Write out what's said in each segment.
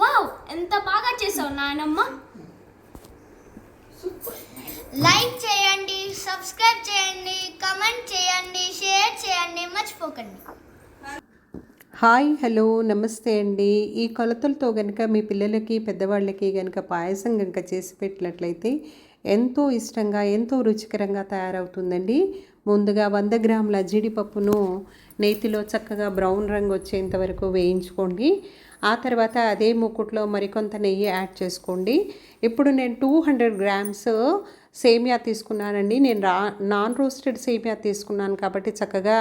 Wow చేసావు నాయనమ్మ. Like చేయండి సబ్స్క్రైబ్ చేయండి కమెంట్ చేయండి షేర్ చేయండి మర్చిపోకండి. హాయ్ హలో నమస్తే అండి. ఈ కొలతలతో కనుక మీ పిల్లలకి పెద్దవాళ్ళకి కనుక పాయసం కనుక చేసి పెట్టినట్లయితే ఎంతో ఇష్టంగా ఎంతో రుచికరంగా తయారవుతుందండి. ముందుగా వంద గ్రాముల జీడిపప్పును నేతిలో చక్కగా బ్రౌన్ రంగు వచ్చేంత వరకు వేయించుకోండి. ఆ తర్వాత అదే మూకుట్లో మరికొంత నెయ్యి యాడ్ చేసుకోండి. ఇప్పుడు నేను టూ హండ్రెడ్ గ్రామ్స్ సేమియా తీసుకున్నానండి. నేను రా నాన్ రోస్టెడ్ సేమియా తీసుకున్నాను కాబట్టి చక్కగా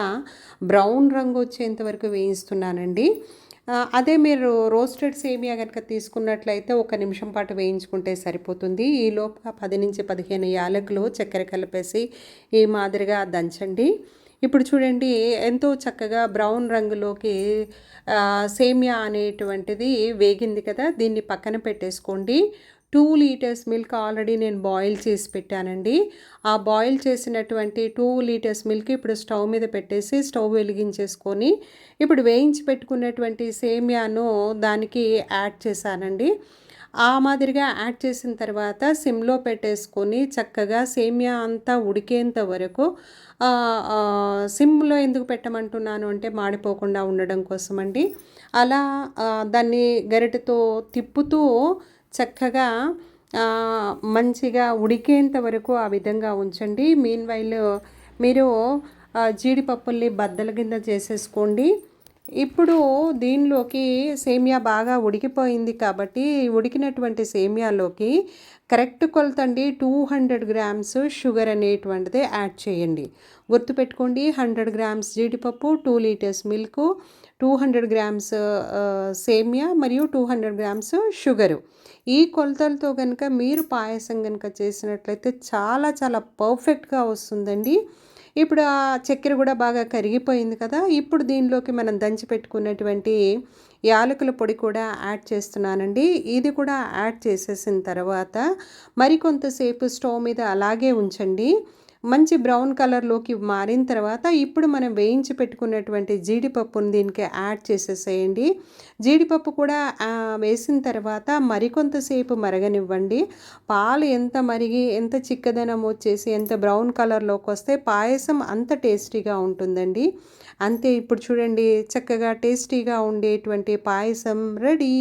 బ్రౌన్ రంగు వచ్చేంత వరకు వేయిస్తున్నానండి. అదే మీరు రోస్టెడ్ సేమియా కనుక తీసుకున్నట్లయితే ఒక నిమిషం పాటు వేయించుకుంటే సరిపోతుంది. ఈ లోపల పది నుంచి పదిహేను యాలకులు చక్కెర కలిపేసి ఈ మాదిరిగా దంచండి. ఇప్పుడు చూడండి ఎంతో చక్కగా బ్రౌన్ రంగులోకి సేమియా అనేటువంటిది వేగింది కదా? దీన్ని పక్కన పెట్టేసుకోండి. టూ లీటర్స్ మిల్క్ ఆల్రెడీ నేను బాయిల్ చేసి పెట్టానండి. ఆ బాయిల్ చేసినటువంటి టూ లీటర్స్ మిల్క్ ఇప్పుడు స్టవ్ మీద పెట్టేసి స్టవ్ వెలిగించేసుకొని ఇప్పుడు వేయించి పెట్టుకున్నటువంటి సేమియాను దానికి యాడ్ చేశానండి. ఆ మాదిరిగా యాడ్ చేసిన తర్వాత సిమ్లో పెట్టేసుకొని చక్కగా సేమియా అంతా ఉడికేంత వరకు సిమ్లో ఎందుకు పెట్టమంటున్నాను అంటే మాడిపోకుండా ఉండడం కోసమండి. అలా దాన్ని గరిటెతో తిప్పుతూ చక్కగా మంచిగా ఉడికేంత వరకు ఆ విధంగా ఉంచండి. మీన్ వైల్ మీరు జీడిపప్పుల్ని బద్దల కింద చేసేసుకోండి. ఇప్పుడు దీనిలోకి సేమియా బాగా ఉడికిపోయింది కాబట్టి ఉడికినటువంటి సేమియాలోకి కరెక్ట్ కొలతండి టూ హండ్రెడ్ గ్రామ్స్ షుగర్ అనేటువంటిది యాడ్ చేయండి. గుర్తుపెట్టుకోండి హండ్రెడ్ గ్రామ్స్ జీడిపప్పు two litres milk two hundred grams సేమియా మరియు టూ హండ్రెడ్ గ్రామ్స్ షుగరు. ఈ కొలతలతో కనుక మీరు పాయసం కనుక చేసినట్లయితే చాలా చాలా పర్ఫెక్ట్గా వస్తుందండి. ఇప్పుడు ఆ చక్కెర కూడా బాగా కరిగిపోయింది కదా ఇప్పుడు దీనిలోకి మనం దంచి పెట్టుకున్నటువంటి యాలకుల పొడి కూడా యాడ్ చేస్తున్నానండి. ఇది కూడా యాడ్ చేసేసిన తర్వాత మరికొంతసేపు స్టవ్ మీద అలాగే ఉంచండి. మంచి బ్రౌన్ కలర్లోకి మారిన తర్వాత ఇప్పుడు మనం వేయించి పెట్టుకున్నటువంటి జీడిపప్పును దీనికి యాడ్ చేసేసేయండి. జీడిపప్పు కూడా వేసిన తర్వాత మరికొంతసేపు మరగనివ్వండి. పాలు ఎంత మరిగి ఎంత చిక్కదనం వచ్చేసి ఎంత బ్రౌన్ కలర్లోకి వస్తే పాయసం అంత టేస్టీగా ఉంటుందండి. అంతే ఇప్పుడు చూడండి చక్కగా టేస్టీగా ఉండేటువంటి పాయసం రెడీ.